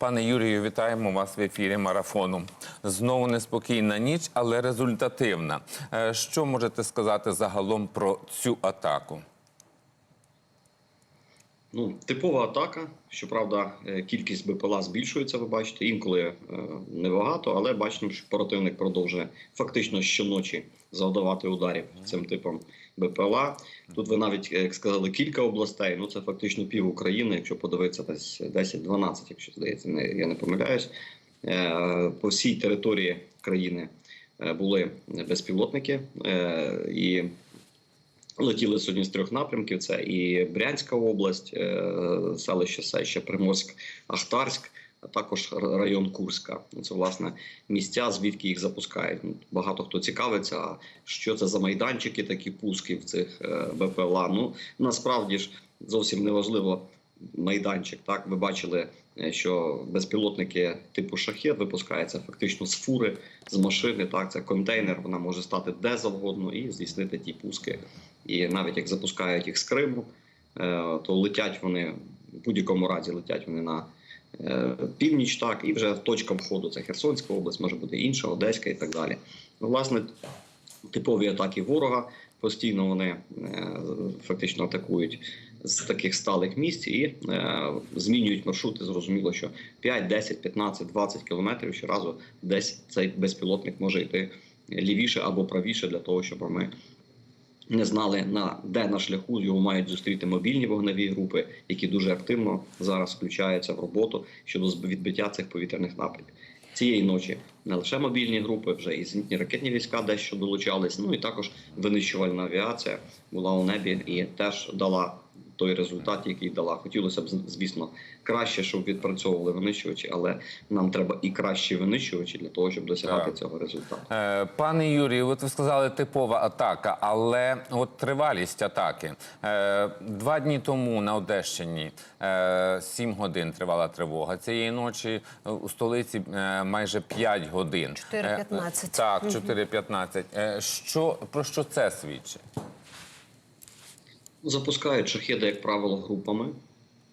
Пане Юрію, вітаємо вас в ефірі марафону. Знову неспокійна ніч, але результативна. Е, Що можете сказати загалом про цю атаку? Ну, типова атака. Щоправда, е, кількість БПЛА збільшується, ви бачите, інколи е, небагато, але бачимо, що противник продовжує фактично щоночі завдавати ударів цим типом БПЛА. Тут ви навіть е, як сказали кілька областей. Ну це фактично пів України, якщо подивитися десь 10-12, якщо здається, не я не помиляюсь. Е, По всій території країни були безпілотники і. Летіли сьогодні з трьох напрямків: це і Брянська область, е, селище Сеща, Приморськ, Ахтарськ, а також район Курська. Ну, Це власне місця, звідки їх запускають. Ну, Багато хто цікавиться, а що це за майданчики, такі пуски в цих е, БПЛА. Ну насправді ж зовсім не важливо майданчик. Так ви бачили, е, що безпілотники типу шахет випускаються фактично з фури, з машини. Так, це контейнер. Вона може стати де завгодно і здійснити ті пуски. І навіть як запускають їх з Криму, е, то летять вони в будь-якому разі летять вони на е, північ, так і вже точка входу це Херсонська область, може бути інша, Одеська і так далі. Ну, власне, типові атаки ворога постійно вони е, фактично атакують з таких сталих місць і змінюють маршрути. Зрозуміло, що 5, 10, 15, 20 кілометрів щоразу десь цей безпілотник може йти лівіше або правіше для того, щоб ми не знали на де на шляху його мають зустріти мобільні вогневі групи, які дуже активно зараз включаються в роботу щодо відбиття цих повітряних нападів. Цієї ночі не лише мобільні групи, вже і зенітні ракетні війська дещо долучались. Ну і також винищувальна авіація була у небі і теж дала той результат, який дала. Хотілося б, звісно, краще, щоб відпрацьовували винищувачі, але нам треба і кращі винищувачі для того, щоб досягати Так. цього результату. Е, Пане Юрію, от ви сказали типова атака, але от тривалість атаки. Е, Два дні тому на Одещині е, 7 годин тривала тривога. Цієї ночі у столиці е, майже 5 годин. 4:15. Е, Так, 4.15. Е, Що, про що це свідчить? Запускають шахеди, як правило, групами,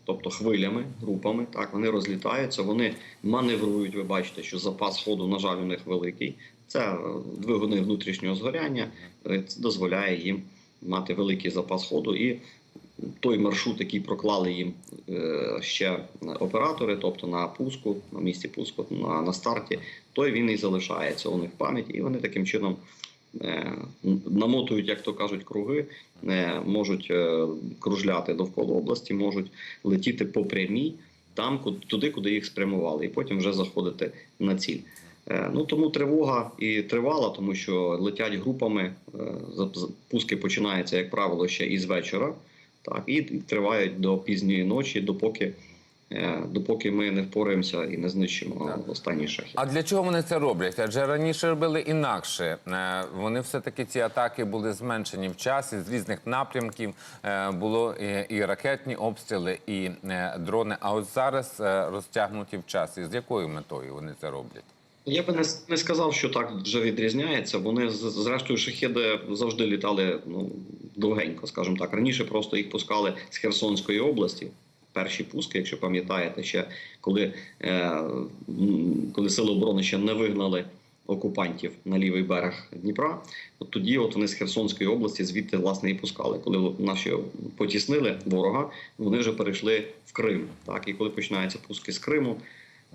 тобто хвилями, групами. Так, вони розлітаються, вони маневрують. Ви бачите, що запас ходу, на жаль, у них великий. Це е, двигуни внутрішнього згоряння, це дозволяє їм мати великий запас ходу. І той маршрут, який проклали їм е, ще оператори, тобто на пуску, на місці пуску, на, на старті, той він і залишається у них в пам'яті, і вони таким чином намотують, як то кажуть, круги, е, можуть е, кружляти довкола області, можуть летіти по прямій, там туди, куди їх спрямували, і потім вже заходити на ціль. Е, Ну тому тривога і тривала, тому що летять групами. е, зап- з- Пуски починаються, як правило, ще із вечора, так і тривають до пізньої ночі, допоки, е, допоки ми не впораємося і не знищимо Так. останній шахет. А для чого вони це роблять? Адже раніше робили інакше. Е, Вони все-таки ці атаки були зменшені в часі з різних напрямків. Е, Було і, ракетні обстріли, і е, дрони. А от зараз е, розтягнуті в часі. З якою метою вони це роблять? Я би не, сказав, що так вже відрізняється. Вони зрештою шахеди завжди літали ну довгенько, скажімо так. Раніше просто їх пускали з Херсонської області. Перші пуски, якщо пам'ятаєте, ще коли, е, коли сили оборони ще не вигнали окупантів на лівий берег Дніпра, от тоді от вони з Херсонської області звідти власне і пускали. Коли наші потіснили ворога, вони вже перейшли в Крим. Так і коли починаються пуски з Криму,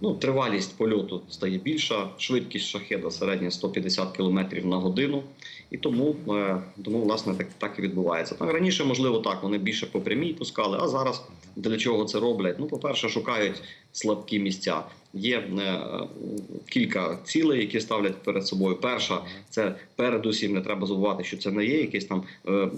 Ну, тривалість польоту стає більша, швидкість шахеда середня 150 км на годину, і тому, е, тому власне так, так і відбувається. Там раніше, можливо, так вони більше по прямій пускали, а зараз для чого це роблять? Ну, по-перше, шукають слабкі місця. Є е, кілька цілей, які ставлять перед собою. Перша це передусім не треба забувати, що це не є якийсь там е,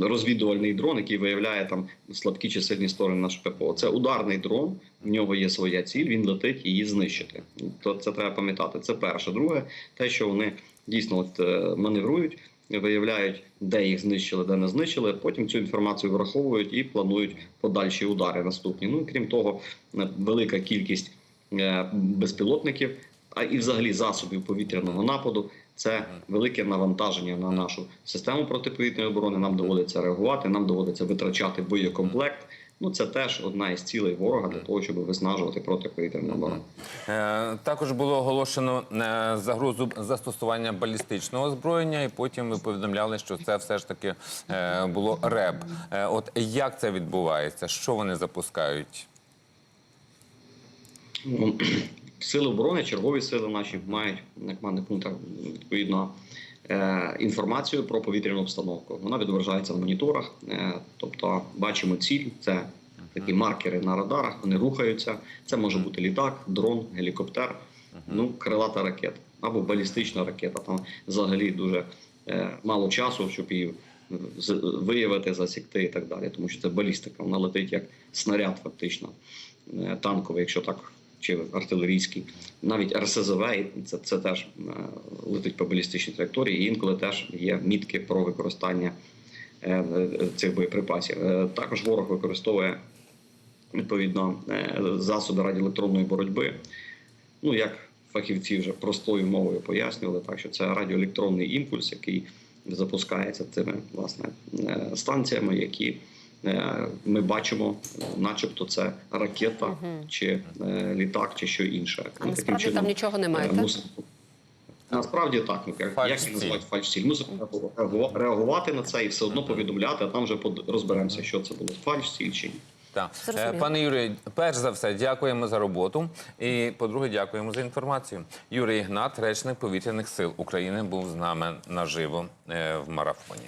розвідувальний дрон, який виявляє там слабкі чи сильні сторони нашого ППО. Це ударний дрон. В нього є своя ціль, він летить її знищити. То це треба пам'ятати. Це перше. Друге, те, що вони дійсно от е, маневрують. Виявляють, де їх знищили, де не знищили. Потім цю інформацію враховують і планують подальші удари наступні. Ну і крім того, е, велика кількість е, безпілотників, а і взагалі засобів повітряного нападу. Це велике навантаження на нашу систему протиповітряної оборони. Нам доводиться реагувати, нам доводиться витрачати боєкомплект. Ну це теж одна із цілей ворога для того, щоб виснажувати протиповітряну оборону. Е, Також було оголошено е, загрозу застосування балістичного озброєння, і потім ви повідомляли, що це все ж таки е, було РЕБ. От як це відбувається? Що вони запускають? Ну, Сили оборони, чергові сили наші мають на командних пунктах відповідно інформацію про повітряну обстановку. Вона відображається в моніторах, е, тобто бачимо ціль, це такі маркери на радарах, вони рухаються. Це може бути літак, дрон, гелікоптер, ну, крилата ракета або балістична ракета. Там взагалі дуже е, мало часу, щоб її виявити, засікти і так далі. Тому що це балістика. Вона летить як снаряд, фактично, е, танковий, якщо так, чи артилерійський. Навіть РСЗВ це, це теж е, летить по балістичній траєкторії. І інколи теж є мітки про використання е, е, цих боєприпасів. Також ворог використовує відповідно засоби радіоелектронної боротьби. Ну як фахівці вже простою мовою пояснювали, так що це радіоелектронний імпульс, який запускається цими власне станціями, які ми бачимо, е, начебто це ракета чи е, літак, чи що інше. А Ми насправді там нічого немає, е, так? Насправді так, ну як, Фальш-ціль. називають фальш-ціль. Мусимо реагу- реагувати на це і все одно повідомляти, а там вже розберемося, що це було фальш-ціль чи ні. Так. Е, Пане Юрію, перш за все, дякуємо за роботу. І, по-друге, дякуємо за інформацію. Юрій Ігнат, речник повітряних сил України, був з нами наживо е, в марафоні.